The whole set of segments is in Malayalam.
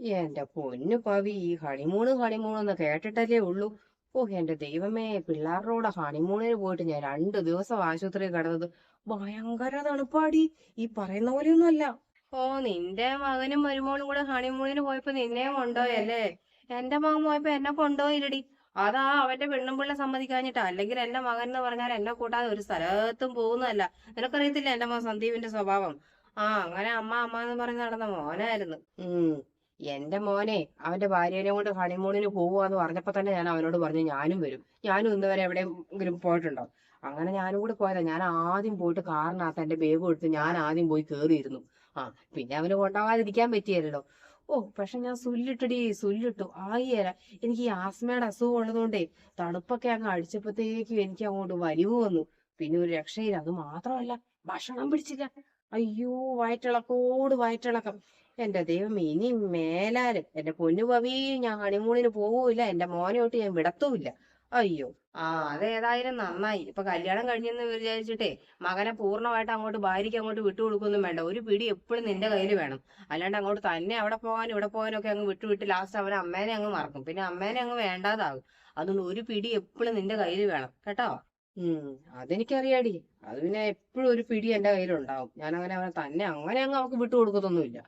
എന്റെ പൊന്നു പവി ഈ ഹണിമൂണ് ഹണിമൂൺ എന്ന് കേട്ടിട്ടല്ലേ ഉള്ളൂ. ഓ എന്റെ ദൈവമേ പിള്ളേരുടെ ഹണിമൂണിന് പോയിട്ട് ഞാൻ രണ്ടു ദിവസം ആശുപത്രിയിൽ കിടന്നത് ഭയങ്കര തണുപ്പാടി. ഈ പറയുന്ന പോലെയൊന്നും അല്ല. ഓ നിന്റെ മകനും മരുമോളും കൂടെ ഹണിമൂണിന് പോയപ്പോ നിന്നെ കൊണ്ടുപോയല്ലേ? എന്റെ മകൻ പോയപ്പോ എന്നെ കൊണ്ടുപോയില്ലടി. അതാ അവന്റെ പെണ്ണും പിള്ള സമ്മതിക്കാഞ്ഞിട്ടാ. അല്ലെങ്കിൽ എന്റെ മകൻ എന്ന് പറഞ്ഞാൽ എന്നെ കൂട്ടാതെ ഒരു സ്ഥലത്തും പോകുന്നതല്ല. നിനക്കറിയത്തില്ല എന്റെ മകൻ സന്ദീപിന്റെ സ്വഭാവം? ആ അങ്ങനെ അമ്മ അമ്മ എന്ന് പറഞ്ഞ് നടന്ന മോനായിരുന്നു. ഉം. എന്റെ മോനെ അവന്റെ ഭാര്യനെ കൊണ്ട് ഹണിമൂണിന് പോവാന്ന് പറഞ്ഞപ്പോ തന്നെ ഞാൻ അവനോട് പറഞ്ഞു ഞാനും വരും. ഞാനും ഇന്ന് വരെ എവിടെയെങ്കിലും പോയിട്ടുണ്ടോ? അങ്ങനെ ഞാനും കൂടി പോയതാ. ഞാൻ ആദ്യം പോയിട്ട് കാറിനകത്ത് എന്റെ ബേബ് എടുത്ത് ഞാൻ ആദ്യം പോയി കേറിയിരുന്നു. ആ പിന്നെ അവന് കൊണ്ടാവാതിരിക്കാൻ പറ്റിയല്ലോ. ഓ പക്ഷെ ഞാൻ സുല്ലിട്ടടി സുല്ലിട്ടു. ആയില്ല എനിക്ക് ഈ ആസ്മയുടെ അസുഖം ഉള്ളതുകൊണ്ടേ തണുപ്പൊക്കെ അങ്ങ് അടിച്ചപ്പോഴത്തേക്കും എനിക്ക് അങ്ങോട്ട് വലിവ് വന്നു. പിന്നെ ഒരു രക്ഷയില്ല. അത് മാത്രമല്ല ഭക്ഷണം പിടിച്ചില്ല. അയ്യോ വയറ്റിളക്കോട് വയറ്റിളക്കം. എന്റെ ദൈവം ഇനി മേലാൽ. എന്റെ പൊന്നു പവി ഞാൻ ഹണിമൂണിന് പോവൂല എന്റെ മോനെ തൊട്ട് ഞാൻ വിടത്തുമില്ല. അയ്യോ ആ അതേതായാലും നന്നായി. ഇപ്പൊ കല്യാണം കഴിഞ്ഞെന്ന് വിചാരിച്ചിട്ടേ മകനെ പൂർണമായിട്ട് അങ്ങോട്ട് ഭാര്യയ്ക്ക് അങ്ങോട്ട് വിട്ടുകൊടുക്കൊന്നും വേണ്ട. ഒരു പിടി എപ്പോഴും നിന്റെ കയ്യിൽ വേണം. അല്ലാണ്ട് അങ്ങോട്ട് തന്നെ അവിടെ പോകാനും ഇവിടെ പോകാനും ഒക്കെ അങ്ങ് വിട്ടു വിട്ട് ലാസ്റ്റ് അവൻ അമ്മേനെ അങ്ങ് മറക്കും. പിന്നെ അമ്മേനെ അങ്ങ് വേണ്ടാതാകും. അതുകൊണ്ട് ഒരു പിടി എപ്പോഴും നിന്റെ കയ്യിൽ വേണം. കേട്ടോ? ഉം അതെനിക്കറിയാടി. അത് പിന്നെ എപ്പോഴും ഒരു പിടി എന്റെ കയ്യിലുണ്ടാവും. ഞാൻ അങ്ങനെ അവനെ തന്നെ അങ്ങനെ അങ്ങ് അവക്ക് വിട്ടു കൊടുക്കത്തൊന്നുമില്ല.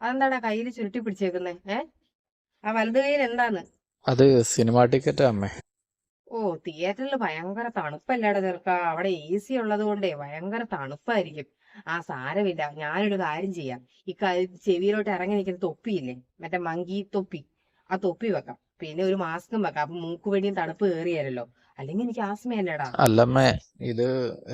അതെന്താടാ കയ്യിൽ ചുരുട്ടി പിടിച്ചേക്കുന്നേ? ഏ? ആ വലത് കയ്യിൽ എന്താണ് അത് സിനിമ ടിക്കറ്റ് അമ്മേ. ഓ തിയേറ്ററിൽ ഭയങ്കര തണുപ്പല്ലേടാ ചെറുക്ക. അവിടെ എ സി ഉള്ളത് കൊണ്ടേ ഭയങ്കര തണുപ്പായിരിക്കും. ആ സാരമില്ല. ഞാനൊരു കാര്യം ചെയ്യാം. ഈ ചെവിയിലോട്ട് ഇറങ്ങി നിൽക്കുന്ന തൊപ്പിയില്ലേ? മറ്റേ മങ്കി തൊപ്പി. ആ തൊപ്പി വെക്കാം. പിന്നെ ഒരു മാസ്കും വെക്കാം. അപ്പൊ മൂക്ക് വഴിയും തണുപ്പ് കയറിയാലല്ലോ അല്ലെങ്കിൽ എനിക്ക് ആസ്മയല്ലേടാ അല്ലമ്മേ ഇത്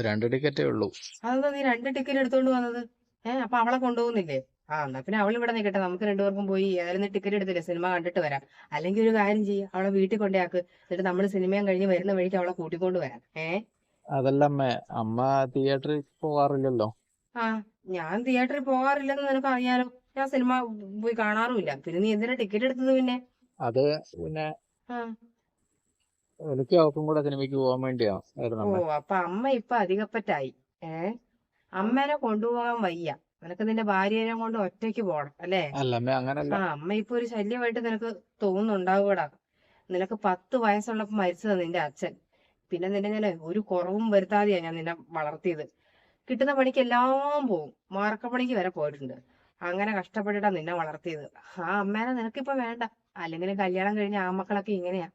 രണ്ട് ടിക്കറ്റേ ഉള്ളൂ. അതെന്താ നീ രണ്ട് ടിക്കറ്റ് എടുത്തോണ്ട് വന്നത്? ഏഹ് അപ്പൊ അവളെ കൊണ്ടുപോകുന്നില്ലേ? ആ എന്നാ പിന്നെ അവൾ ഇവിടെ നിൽക്കട്ടെ നമുക്ക് രണ്ടുപേർക്കും പോയി ഏതായാലും ടിക്കറ്റ് എടുത്തില്ലേ? സിനിമ കണ്ടിട്ട് വരാം. അല്ലെങ്കിൽ ഒരു കാര്യം ചെയ്യ്. അവളെ വീട്ടിൽ കൊണ്ടാക്ക് എന്നിട്ട് നമ്മൾ സിനിമയും കഴിഞ്ഞ് വരുന്ന വഴിക്ക് അവളെ കൂട്ടിക്കൊണ്ട് വരാം. ഏഹ് അതല്ലമ്മേ അമ്മ തിയേറ്ററിൽ പോവാറില്ലല്ലോ ആ ഞാൻ തിയേറ്ററിൽ പോവാറില്ലെന്ന് നിനക്ക് അറിയാലോ ഞാൻ സിനിമ പോയി കാണാറുമില്ല. പിന്നെ നീ എന്തിനാ ടിക്കറ്റ് എടുത്തത് പിന്നെ? അത് പിന്നെ എനിക്ക് അവക്കും കൂടെ സിനിമയ്ക്ക് പോകാൻ വേണ്ടിയാ ഓ അപ്പൊ അമ്മ ഇപ്പൊ അധികപ്പറ്റായി ഏ? അമ്മേനെ കൊണ്ടുപോകാൻ വയ്യ. നിനക്ക് നിന്റെ ഭാര്യനെ കൊണ്ട് ഒറ്റയ്ക്ക് പോണം അല്ലേ? അല്ല അങ്ങനല്ല. ആ അമ്മ ഇപ്പൊ ഒരു ശല്യമായിട്ട് നിനക്ക് തോന്നുന്നുണ്ടാവൂടാ നിനക്ക് പത്ത് വയസ്സുള്ളപ്പോ മരിച്ചതാ നിന്റെ അച്ഛൻ. പിന്നെ നിന്നെ ഞാൻ ഒരു കുറവും വരുത്താതെയാ ഞാൻ നിന്നെ വളർത്തിയത്. കിട്ടുന്ന പണിക്ക് എല്ലാം പോവും. മാർക്കപ്പണിക്ക് വരെ പോയിട്ടുണ്ട്. അങ്ങനെ കഷ്ടപ്പെട്ടിട്ടാ നിന്നെ വളർത്തിയത്. ആ അമ്മേനെ നിനക്കിപ്പോ വേണ്ട. അല്ലെങ്കിൽ കല്യാണം കഴിഞ്ഞ ആമക്കളൊക്കെ ഇങ്ങനെയാ.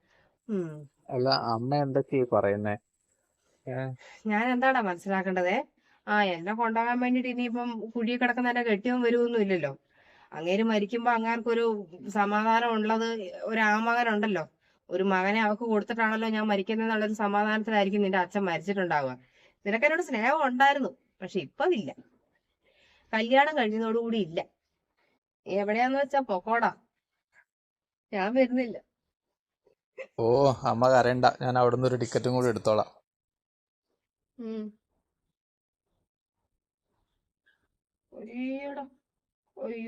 ഉം. അല്ല അമ്മ എന്തൊക്കെയാ പറയുന്നേ? ഞാൻ എന്താടാ മനസ്സിലാക്കേണ്ടത്? ആ എന്നെ കൊണ്ടുപോകാൻ വേണ്ടിട്ട് ഇനിയിപ്പം കുഴി കിടക്കുന്ന എന്നെ കെട്ടിയവൻ വരുമൊന്നും ഇല്ലല്ലോ അങ്ങേര് മരിക്കുമ്പോ അങ്ങാർക്കൊരു സമാധാനം ഉള്ളത് ഒരു ആമകനുണ്ടല്ലോ ഒരു മകനെ അവക്ക് കൊടുത്തിട്ടാണല്ലോ ഞാൻ മരിക്കുന്നെന്നുള്ളൊരു സമാധാനത്തിലായിരിക്കും നിന്റെ അച്ഛൻ മരിച്ചിട്ടുണ്ടാവുക. നിനക്ക് എന്നോട് സ്നേഹം ഉണ്ടായിരുന്നു പക്ഷെ ഇപ്പൊ ഇല്ല. കല്യാണം കഴിഞ്ഞതോടുകൂടി ഇല്ല. എവിടെയാന്ന് വെച്ചാ പൊക്കോടാ. ഞാൻ വരുന്നില്ല. ഓ അമ്മ കരയണ്ട. ഞാൻ അവിടുന്ന് ഒരു ടിക്കറ്റും കൂടി എടുത്തോളാം.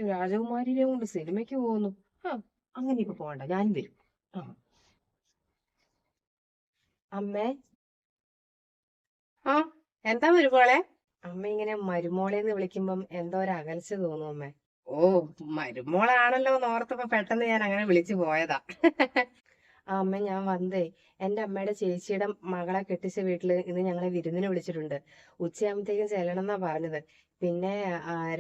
രാജകുമാരിനെ കൊണ്ട് സിനിമയ്ക്ക് പോകുന്നു. ആ അങ്ങനെ ഇപ്പൊ പോകണ്ട. ഞാൻ വരും. അമ്മേ. ആ എന്താ വരുമ്പോളെ അമ്മ ഇങ്ങനെ മരുമോളെന്ന് വിളിക്കുമ്പം എന്തോ ഒരു അകൽച്ച തോന്നും അമ്മേ. ഓ മരുമോളാണല്ലോ ഓർത്തപ്പോ പെട്ടെന്ന് ഞാൻ അങ്ങനെ വിളിച്ചു പോയതാ. അമ്മ ഞാൻ വന്നേ. എന്റെ അമ്മയുടെ ചേച്ചിയുടെ മകളെ കെട്ടിച്ച വീട്ടിൽ ഇന്ന് ഞങ്ങളെ വിരുന്നിന് വിളിച്ചിട്ടുണ്ട്. ഉച്ചയാകുമ്പത്തേക്കും ചെല്ലണം എന്നാ പറഞ്ഞത്. പിന്നെ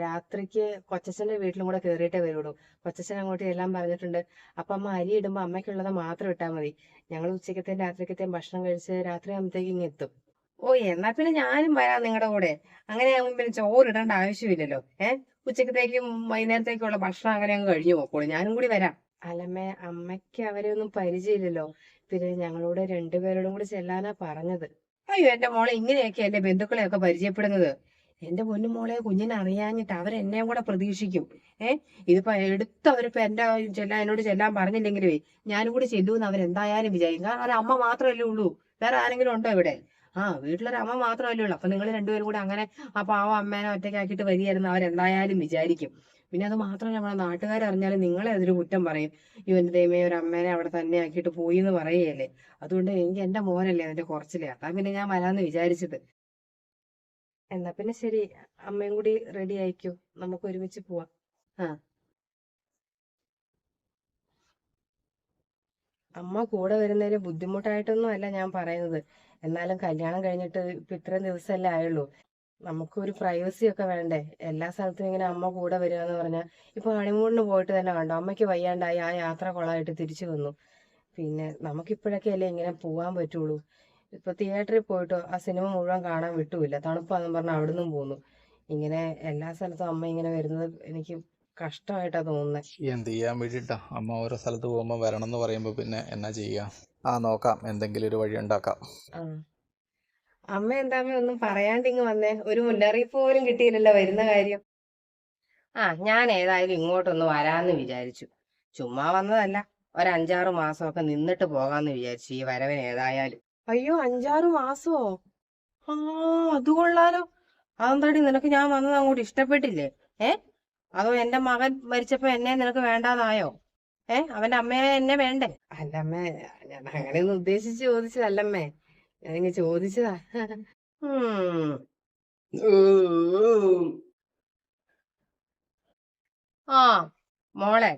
രാത്രിക്ക് കൊച്ചച്ഛന്റെ വീട്ടിലും കൂടെ കേറിയിട്ടേ വരുള്ളൂ. കൊച്ചച്ഛൻ അങ്ങോട്ട് എല്ലാം പറഞ്ഞിട്ടുണ്ട്. അപ്പൊ അമ്മ അരി ഇടുമ്പോ അമ്മയ്ക്കുള്ളത് മാത്രം ഇട്ടാൽ മതി. ഞങ്ങൾ ഉച്ചക്കത്തെയും രാത്രിക്കത്തെയും ഭക്ഷണം കഴിച്ച് രാത്രി ആകുമ്പത്തേക്കും ഇങ്ങ് എത്തും. ഓ എന്നാ പിന്നെ ഞാനും വരാം നിങ്ങളുടെ കൂടെ. അങ്ങനെ ആകുമ്പോൾ പിന്നെ ചോറ് ഇടേണ്ട ആവശ്യമില്ലല്ലോ. ഏഹ് ഉച്ചക്കത്തേക്കും വൈകുന്നേരത്തേക്കുള്ള ഭക്ഷണം അങ്ങനെ അങ്ങ് കഴിഞ്ഞു പോക്കോളൂ. ഞാനും കൂടി വരാം. അല്ലമ്മേ അമ്മയ്ക്ക് അവരെ ഒന്നും പരിചയമില്ലല്ലോ. പിന്നെ ഞങ്ങളോട് രണ്ടുപേരോടും കൂടി ചെല്ലാനാ പറഞ്ഞത്. അയ്യോ എന്റെ മോളെ ഇങ്ങനെയൊക്കെ എന്റെ ബന്ധുക്കളെയൊക്കെ പരിചയപ്പെടുന്നത്. എന്റെ പൊന്നു മോളെ കുഞ്ഞിനെ അറിയാഞ്ഞിട്ട് അവരെന്നെയും കൂടെ പ്രതീക്ഷിക്കും. ഏ? ഇതിപ്പോ എടുത്ത് അവരിപ്പോ എന്റെ ചെല്ലാൻ എന്നോട് ചെല്ലാൻ പറഞ്ഞില്ലെങ്കിലേ ഞാനും കൂടി ചെല്ലുമെന്ന് അവരെന്തായാലും വിചാരിക്കും. കാരണം അമ്മ മാത്രമല്ലേ ഉള്ളൂ. വേറെ ആരെങ്കിലും ഉണ്ടോ ഇവിടെ? ആ വീട്ടിലൊരു അമ്മ മാത്രമല്ലേ ഉള്ളൂ. അപ്പൊ നിങ്ങൾ രണ്ടുപേരും കൂടെ അങ്ങനെ ആ പാവം അമ്മേനെ ഒറ്റയ്ക്കാക്കിയിട്ട് വരികയായിരുന്നു. അവരെന്തായാലും വിചാരിക്കും. പിന്നെ അത് മാത്രമല്ല നമ്മുടെ നാട്ടുകാർ അറിഞ്ഞാൽ നിങ്ങളെ അതൊരു കുറ്റം പറയും. ഇവന്റെ ദൈവമേ ഒരു അമ്മേനെ അവിടെ തന്നെ ആക്കിയിട്ട് പോയി എന്ന് പറയുകയല്ലേ. അതുകൊണ്ട് എനിക്ക് എന്റെ മോനല്ലേ അതിന്റെ കുറച്ചില്ലേ അതാ പിന്നെ ഞാൻ വരാന്ന് വിചാരിച്ചത്. എന്നാ പിന്നെ ശരി. അമ്മയും കൂടി റെഡി ആയിക്കോ. നമുക്ക് ഒരുമിച്ച് പോവാം. ആ. അമ്മ കൂടെ വരുന്നതിന് ബുദ്ധിമുട്ടായിട്ടൊന്നും അല്ല ഞാൻ പറയുന്നത്. എന്നാലും കല്യാണം കഴിഞ്ഞിട്ട് ഇപ്പൊ ഇത്രയും ദിവസമല്ലേ ആയുള്ളൂ. നമുക്കൊരു പ്രൈവസി ഒക്കെ വേണ്ടേ? എല്ലാ സ്ഥലത്തും ഇങ്ങനെ അമ്മ കൂടെ വരിക എന്ന് പറഞ്ഞാൽ ഇപ്പൊ ഹണിമൂണിന് പോയിട്ട് തന്നെ കണ്ടോ? അമ്മയ്ക്ക് വയ്യാണ്ടായി ആ യാത്ര കൊള്ളായിട്ട് തിരിച്ചു വന്നു. പിന്നെ നമുക്കിപ്പോഴൊക്കെ അല്ലേ ഇങ്ങനെ പോവാൻ പറ്റുള്ളൂ. ഇപ്പൊ തിയേറ്ററിൽ പോയിട്ടോ ആ സിനിമ മുഴുവൻ കാണാൻ വിട്ടുമില്ല. തണുപ്പാന്ന് പറഞ്ഞാൽ അവിടുന്ന് പോന്നു. ഇങ്ങനെ എല്ലാ സ്ഥലത്തും അമ്മ ഇങ്ങനെ വരുന്നത് എനിക്ക് കഷ്ടമായിട്ടാ തോന്നുന്നത് എന്ത് ചെയ്യാൻ വേണ്ടിട്ടാ? അമ്മ ഓരോ സ്ഥലത്ത് പോകുമ്പോ വരണം എന്ന് പറയുമ്പോ പിന്നെ എന്നാ ചെയ്യാ? ആ നോക്കാം. എന്തെങ്കിലും ഒരു വഴി ഉണ്ടാക്കാം. അമ്മ എന്താമ്മ ഒന്നും പറയാണ്ട് ഇങ്ങ് വന്നേ? ഒരു മുന്നറിയിപ്പ് പോലും കിട്ടിയില്ലല്ലോ വരുന്ന കാര്യം. ആ ഞാൻ ഏതായാലും ഇങ്ങോട്ടൊന്ന് വരാന്ന് വിചാരിച്ചു. ചുമ്മാ വന്നതല്ല. ഒരു അഞ്ചാറ് മാസമൊക്കെ നിന്നിട്ട് പോകാന്ന് വിചാരിച്ചു ഈ വരവൻ ഏതായാലും. അയ്യോ അഞ്ചാറ് മാസോ? ആ അത് കൊള്ളാലോ. അതെന്താടി നിനക്ക് ഞാൻ വന്നത് അങ്ങോട്ട് ഇഷ്ടപ്പെട്ടില്ലേ? ഏ? അതോ എന്റെ മകൻ മരിച്ചപ്പോ എന്നെ നിനക്ക് വേണ്ടാതായോ? ഏ? അവന്റെ അമ്മയെ എന്നെ വേണ്ടേ? അല്ലമ്മേ ഞാൻ അങ്ങനെയൊന്നും ഉദ്ദേശിച്ച് ചോദിച്ചതല്ലമ്മേ. ഞാനിങ്ങ് ചോദിച്ചതാ. ആ മോളെ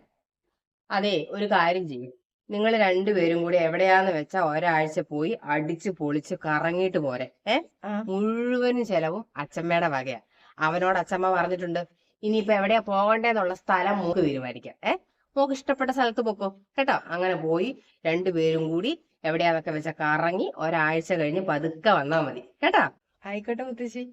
അതെ ഒരു കാര്യം ചെയ്യും. നിങ്ങൾ രണ്ടുപേരും കൂടി എവിടെയാന്ന് വെച്ചാ ഒരാഴ്ച പോയി അടിച്ചു പൊളിച്ച് കറങ്ങിയിട്ട് പോരെ. ഏ? മുഴുവനും ചെലവും അച്ഛമ്മയുടെ വകയാ. അവനോട് അച്ഛമ്മ പറഞ്ഞിട്ടുണ്ട് ഇനിയിപ്പോ എവിടെയാ പോകണ്ടേന്നുള്ള സ്ഥലം മൂക്ക് തീരുമാനിക്കാം. ഏ? മോക്ക് ഇഷ്ടപ്പെട്ട സ്ഥലത്ത് പൊക്കോ. കേട്ടോ? അങ്ങനെ പോയി രണ്ടുപേരും കൂടി എവിടെയാന്നൊക്കെ വെച്ച കറങ്ങി ഒരാഴ്ച കഴിഞ്ഞ് പതുക്കെ വന്നാ മതി. കേട്ടാ? ആയിക്കോട്ടെ മുത്തശ്ശി.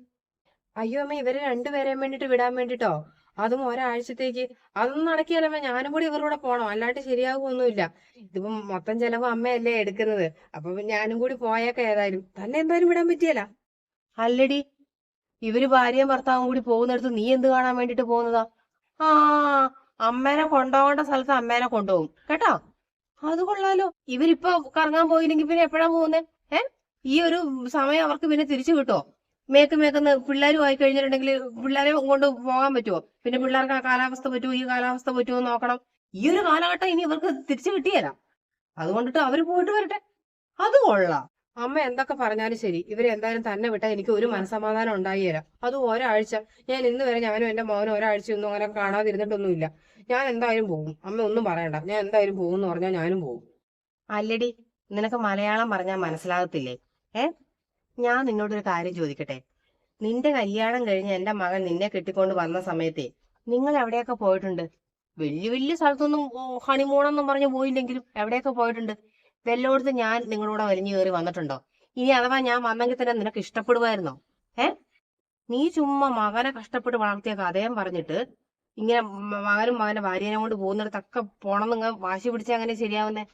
അയ്യോ അമ്മ ഇവരെ രണ്ടുപേരെയും വേണ്ടിട്ട് വിടാൻ വേണ്ടിട്ടോ? അതും ഒരാഴ്ചത്തേക്ക്. അതൊന്നും നടക്കിയാലമ്മ ഞാനും കൂടി ഇവരുടെ പോണോ. അല്ലാണ്ട് ശരിയാകുമൊന്നുമില്ല ഇതിപ്പം മൊത്തം ചെലവ് അമ്മയല്ലേ എടുക്കുന്നത്. അപ്പൊ ഞാനും കൂടി പോയേക്കെ ഏതായാലും. തന്നെ എന്തായാലും വിടാൻ പറ്റിയല്ല. അല്ലടി ഇവർ ഭാര്യയും ഭർത്താവും കൂടി പോകുന്നിടത്ത് നീ എന്ത് കാണാൻ വേണ്ടിട്ട് പോകുന്നതാ? ആ അമ്മേനെ കൊണ്ടുപോകേണ്ട സ്ഥലത്ത് അമ്മേനെ കൊണ്ടുപോകും. കേട്ടോ? അത് കൊള്ളാലോ. ഇവരിപ്പോ കറങ്ങാൻ പോയില്ലെങ്കിൽ പിന്നെ എപ്പോഴാ പോകുന്നേ? ഏ? ഈ ഒരു സമയം അവർക്ക് പിന്നെ തിരിച്ചു കിട്ടുമോ മേക്ക് മേക്കുന്ന പിള്ളേരും ആയി കഴിഞ്ഞിട്ടുണ്ടെങ്കിൽ പിള്ളേരെ കൊണ്ട് പോകാൻ പറ്റുമോ പിന്നെ പിള്ളേർക്ക് ആ കാലാവസ്ഥ പറ്റുമോ ഈ കാലാവസ്ഥ പറ്റുമോ നോക്കണം. ഈ ഒരു കാലഘട്ടം ഇനി ഇവർക്ക് തിരിച്ചു കിട്ടിയല്ല അതുകൊണ്ടിട്ട് അവർ പോയിട്ട് വരട്ടെ. അത് കൊള്ളാം. അമ്മ എന്തൊക്കെ പറഞ്ഞാലും ശരി. ഇവരെന്തായാലും തന്നെ വിട്ടാൽ എനിക്ക് ഒരു മനസമാധാനം ഉണ്ടായി തരാം അത് ഒരാഴ്ച. ഞാൻ ഇന്ന് വരെ ഞാനും എന്റെ മോനും ഒരാഴ്ച ഒന്നും അങ്ങനെ കാണാതിരുന്നിട്ടൊന്നുമില്ല. ഞാൻ എന്തായാലും പോകും. അമ്മ ഒന്നും പറയണ്ട. ഞാൻ എന്തായാലും പോകും എന്ന് പറഞ്ഞാൽ ഞാനും പോകും. അല്ലടി നിനക്ക് മലയാളം പറഞ്ഞാൽ മനസ്സിലാകത്തില്ലേ? ഏ? ഞാൻ നിന്നോടൊരു കാര്യം ചോദിക്കട്ടെ? നിന്റെ കല്യാണം കഴിഞ്ഞ് എന്റെ മകൻ നിന്നെ കെട്ടിക്കൊണ്ട് വന്ന സമയത്തെ നിങ്ങൾ എവിടെയൊക്കെ പോയിട്ടുണ്ട്? വലിയ വലിയ സ്ഥലത്തൊന്നും ഹണിമൂണെന്നും പറഞ്ഞ് പോയില്ലെങ്കിലും എവിടെയൊക്കെ പോയിട്ടുണ്ട്? വല്ലോടത്ത് ഞാൻ നിങ്ങളോട് വലിഞ്ഞു കയറി വന്നിട്ടുണ്ടോ? ഇനി അഥവാ ഞാൻ വന്നെങ്കിൽ തന്നെ നിനക്ക് ഇഷ്ടപ്പെടുവായിരുന്നോ ഏ? നീ ചുമ്മാ മകനെ കഷ്ടപ്പെട്ട് വളർത്തിയ കഥയും പറഞ്ഞിട്ട് ഇങ്ങനെ മകനും മകന്റെ ഭാര്യനെ കൊണ്ട് പോകുന്നിടത്തൊക്കെ പോണം നിങ്ങൾ വാശി പിടിച്ചാൽ അങ്ങനെ ശരിയാവുന്നേ?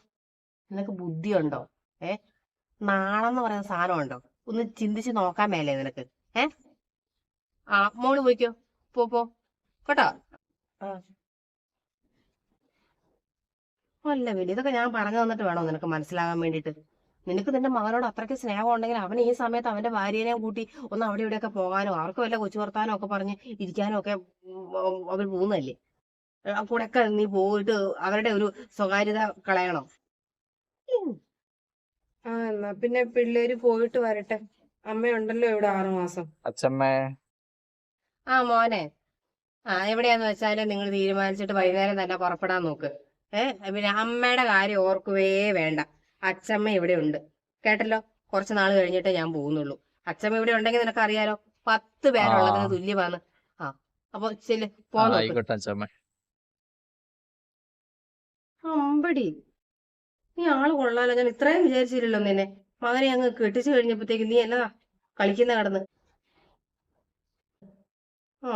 നിനക്ക് ബുദ്ധിയുണ്ടോ? ഏ? നാണെന്ന് പറയുന്ന സാധനം ഉണ്ടോ ഒന്ന് ചിന്തിച്ച് നോക്കാൻ മേലേ നിനക്ക്. ഏ? ആ മോൾ പോയിക്കോ. പോ പോ. കേട്ടോ? ആ. അല്ല വലിയ ഇതൊക്കെ ഞാൻ പറഞ്ഞു തന്നിട്ട് വേണോ നിനക്ക് മനസ്സിലാകാൻ വേണ്ടിട്ട് നിനക്ക് നിന്റെ മകനോട് അത്രയ്ക്ക് സ്നേഹം ഉണ്ടെങ്കിൽ അവൻ ഈ സമയത്ത് അവന്റെ ഭാര്യനെ കൂട്ടി ഒന്ന് അവിടെ ഇവിടെയൊക്കെ പോകാനോ ആർക്കും വല്ല കൊച്ചു വർത്താനോ ഒക്കെ പറഞ്ഞ് ഇരിക്കാനോ ഒക്കെ അവർ പോകുന്നതല്ലേ? ഒക്കെ നീ പോയിട്ട് അവരുടെ ഒരു സ്വകാര്യത കളയണോ? ആ എന്നാ പിന്നെ പിള്ളേര് പോയിട്ട് വരട്ടെ. അമ്മയുണ്ടല്ലോ ഇവിടെ ആറു മാസം. അച്ഛമ്മേ. ആ മോനെ. ആ എവിടെയാന്ന് വെച്ചാൽ നിങ്ങൾ തീരുമാനിച്ചിട്ട് വൈകുന്നേരം തന്നെ പുറപ്പെടാൻ നോക്ക്. ഏ പിന്നെ അമ്മയുടെ കാര്യം ഓർക്കുവേ വേണ്ട. അച്ഛമ്മ ഇവിടെ ഉണ്ട്. കേട്ടല്ലോ? കുറച്ച് നാൾ കഴിഞ്ഞിട്ടേ ഞാൻ പോകുന്നുള്ളൂ. അച്ഛമ്മ ഇവിടെ ഉണ്ടെങ്കിൽ നിനക്ക് അറിയാലോ പത്ത് പേരുള്ളതിന്. തുല്യമാണ്. ആ അപ്പൊ ചെല്ല് അമ്പടി. നീ ആൾ കൊള്ളാലോ. ഞാൻ ഇത്രയും വിചാരിച്ചില്ലല്ലോ നിന്നെ. മകനെ അങ്ങ് കെട്ടിച്ചു കഴിഞ്ഞപ്പോഴത്തേക്ക് നീ എന്നതാ കളിക്കുന്ന കടന്ന്? ആ.